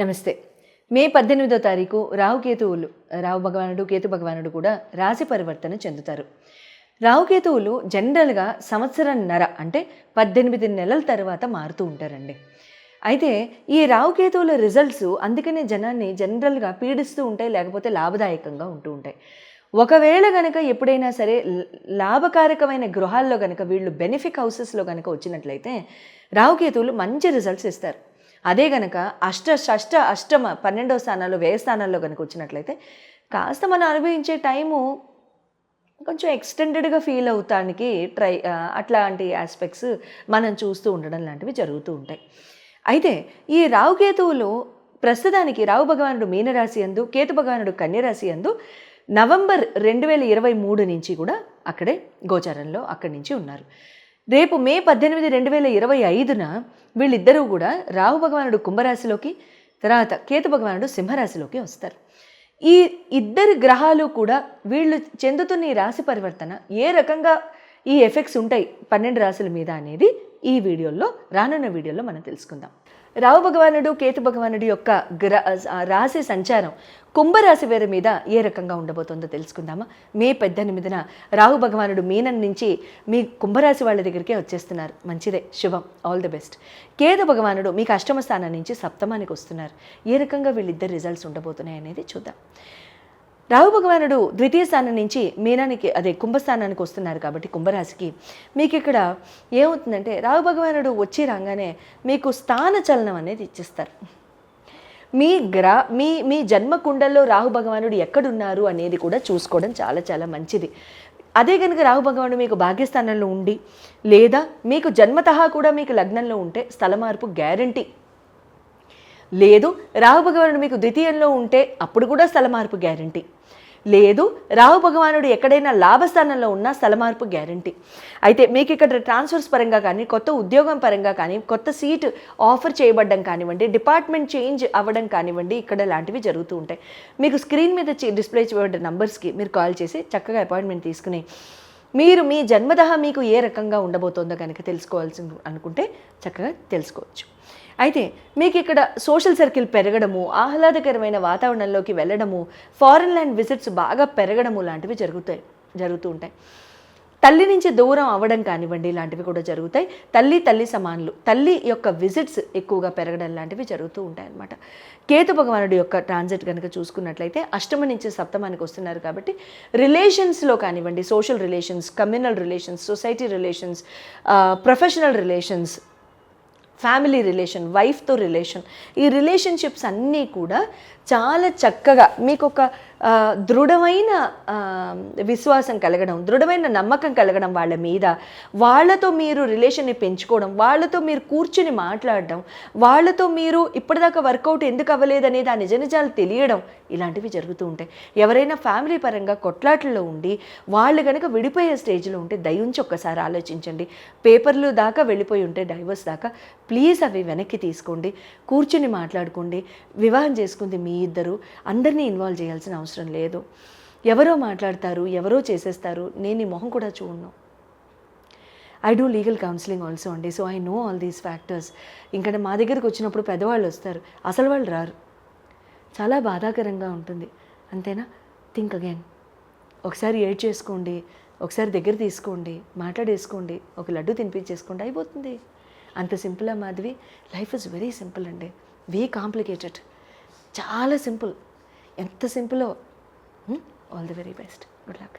నమస్తే. మే పద్దెనిమిదో తారీఖు రాహుకేతువులు రాహు భగవానుడు కేతు భగవానుడు కూడా రాశి పరివర్తన చెందుతారు. రాహుకేతువులు జనరల్గా సంవత్సరంన్నర అంటే పద్దెనిమిది నెలల తర్వాత మారుతూ ఉంటారండి. అయితే ఈ రాహుకేతువుల రిజల్ట్స్ అందుకనే జనాన్ని జనరల్గా పీడిస్తూ ఉంటాయి లేకపోతే లాభదాయకంగా ఉంటూ ఉంటాయి. ఒకవేళ గనక ఎప్పుడైనా సరే లాభకారకమైన గృహాల్లో గనక వీళ్ళు బెనిఫిక్ హౌసెస్లో కనుక వచ్చినట్లయితే రాహుకేతువులు మంచి రిజల్ట్స్ ఇస్తారు. అదే గనక అష్ట షష్ట అష్టమ పన్నెండవ స్థానాల్లో వ్యయ స్థానాల్లో కనుక వచ్చినట్లయితే కాస్త మనం అనుభవించే టైము కొంచెం ఎక్స్టెండెడ్గా ఫీల్ అవుతానికి ట్రై అట్లాంటి ఆస్పెక్ట్స్ మనం చూస్తూ ఉండడం లాంటివి జరుగుతూ ఉంటాయి. అయితే ఈ రావుకేతువులు ప్రస్తుతానికి రావు భగవానుడు మీనరాశి అందు కేతు భగవానుడు కన్యరాశి అందు నవంబర్ రెండు వేల ఇరవై మూడు నుంచి కూడా అక్కడే గోచారంలో అక్కడి నుంచి ఉన్నారు. రేపు మే పద్దెనిమిది రెండు వేల ఇరవై ఐదున వీళ్ళిద్దరూ కూడా రాహు భగవానుడు కుంభరాశిలోకి తర్వాత కేతు భగవానుడు సింహరాశిలోకి వస్తారు. ఈ ఇద్దరు గ్రహాలు కూడా వీళ్ళు చెందుతున్న ఈ రాశి పరివర్తన ఏ రకంగా ఈ ఎఫెక్ట్స్ ఉంటాయి పన్నెండు రాశుల మీద అనేది ఈ వీడియోలో రానున్న వీడియోలో మనం తెలుసుకుందాం. రావు భగవానుడు కేతు భగవానుడు యొక్క గ్ర రాశి సంచారం కుంభరాశి వేరు మీద ఏ రకంగా ఉండబోతుందో తెలుసుకుందామా? మే పద్దెనిమిదిన రాహు భగవానుడు మీనం నుంచి మీ కుంభరాశి వాళ్ళ దగ్గరికే వచ్చేస్తున్నారు. మంచిదే. శుభం. All the best. కేతు భగవానుడు మీకు అష్టమ స్థానం నుంచి సప్తమానికి వస్తున్నారు. ఏ రకంగా వీళ్ళిద్దరు రిజల్ట్స్ ఉండబోతున్నాయి అనేది చూద్దాం. రాహు భగవానుడు ద్వితీయ స్థానం నుంచి మీనానికి అదే కుంభస్థానానికి వస్తున్నారు కాబట్టి కుంభరాశికి. మీకు ఇక్కడ ఏమవుతుందంటే రాహు భగవానుడు వచ్చి రాగానే మీకు స్థాన చలనం అనేది ఇచ్చేస్తారు. మీ గ్రా మీ మీ జన్మ కుండల్లో రాహు భగవానుడు ఎక్కడున్నారు అనేది కూడా చూసుకోవడం చాలా చాలా మంచిది. అదే కనుక రాహు భగవానుడు మీకు భాగ్యస్థానంలో ఉండి లేదా మీకు జన్మతహా కూడా మీకు లగ్నంలో ఉంటే స్థల మార్పు గ్యారంటీ. లేదు రాహు భగవానుడు మీకు ద్వితీయంలో ఉంటే అప్పుడు కూడా స్థలమార్పు గ్యారంటీ. లేదు రాహు భగవానుడు ఎక్కడైనా లాభస్థానంలో ఉన్నా స్థలమార్పు గ్యారంటీ. అయితే మీకు ఇక్కడ ట్రాన్స్ఫర్స్ పరంగా కానీ కొత్త ఉద్యోగం పరంగా కానీ కొత్త సీట్ ఆఫర్ చేయబడ్డం కానివ్వండి డిపార్ట్మెంట్ చేంజ్ అవ్వడం కానివ్వండి ఇక్కడ లాంటివి జరుగుతూ ఉంటాయి. మీకు స్క్రీన్ మీద చే- డిస్ప్లే చేయబడ్డ నంబర్స్కి మీరు కాల్ చేసి చక్కగా అపాయింట్మెంట్ తీసుకుని మీరు మీ జన్మదహ మీకు ఏ రకంగా ఉండబోతోందో కనుక తెలుసుకోవాల్సి అనుకుంటే చక్కగా తెలుసుకోవచ్చు. అయితే మీకు ఇక్కడ సోషల్ సర్కిల్ పెరగడము ఆహ్లాదకరమైన వాతావరణంలోకి వెళ్ళడము ఫారెన్ ల్యాండ్ విజిట్స్ బాగా పెరగడము లాంటివి జరుగుతాయి జరుగుతూ ఉంటాయి. తల్లి నుంచి దూరం అవ్వడం కానివ్వండి ఇలాంటివి కూడా జరుగుతాయి. తల్లి తల్లి సమానులు తల్లి యొక్క విజిట్స్ ఎక్కువగా పెరగడం లాంటివి జరుగుతూ ఉంటాయి అనమాట కేతు భగవానుడి యొక్క ట్రాన్సిట్ కనుక చూసుకున్నట్లయితే అష్టమ నుంచి సప్తమానికి వస్తున్నారు కాబట్టి రిలేషన్స్లో కానివ్వండి social relations communal relations society relations professional relations family relation వైఫ్తో relation. ఈ రిలేషన్షిప్స్ అన్నీ కూడా చాలా చక్కగా మీకు ఒక దృఢమైన విశ్వాసం కలగడం దృఢమైన నమ్మకం కలగడం వాళ్ళ మీద. వాళ్ళతో మీరు రిలేషన్ని పెంచుకోవడం వాళ్ళతో మీరు కూర్చుని మాట్లాడడం వాళ్ళతో మీరు ఇప్పటిదాకా వర్కౌట్ ఎందుకు అవ్వలేదనేది ఆ నిజ నిజాలు తెలియడం ఇలాంటివి జరుగుతూ ఉంటాయి. ఎవరైనా ఫ్యామిలీ పరంగా కొట్లాటల్లో ఉండి వాళ్ళు కనుక విడిపోయే స్టేజ్లో ఉంటే దయించి ఒక్కసారి ఆలోచించండి. పేపర్లు దాకా వెళ్ళిపోయి ఉంటే డైవర్స్ దాకా ప్లీజ్ అవి వెనక్కి తీసుకోండి. కూర్చుని మాట్లాడుకోండి. వివాహం చేసుకుంది మీ ఇద్దరు. అందరినీ ఇన్వాల్వ్ చేయాల్సిన అవసరం లేదు. ఎవరో మాట్లాడతారు ఎవరో చేసేస్తారు. నేను ఈ మొహం కూడా చూడను. I do legal counselling also అండి. So I know all these factors. ఇంకా మా దగ్గరికి వచ్చినప్పుడు పెద్దవాళ్ళు వస్తారు. అసలు వాళ్ళు రారు. చాలా బాధాకరంగా ఉంటుంది. అంతేనా? థింక్ అగైన్ ఒకసారి ఏడ్ చేసుకోండి ఒకసారి దగ్గర తీసుకోండి మాట్లాడేసుకోండి ఒక లడ్డు తినిపించేసుకోండి అయిపోతుంది. అంత సింపులా Madhavi life is very simple అండి. వీ కాంప్లికేటెడ్ చాలా సింపుల్. ఎంత సింపులో? All the very best good luck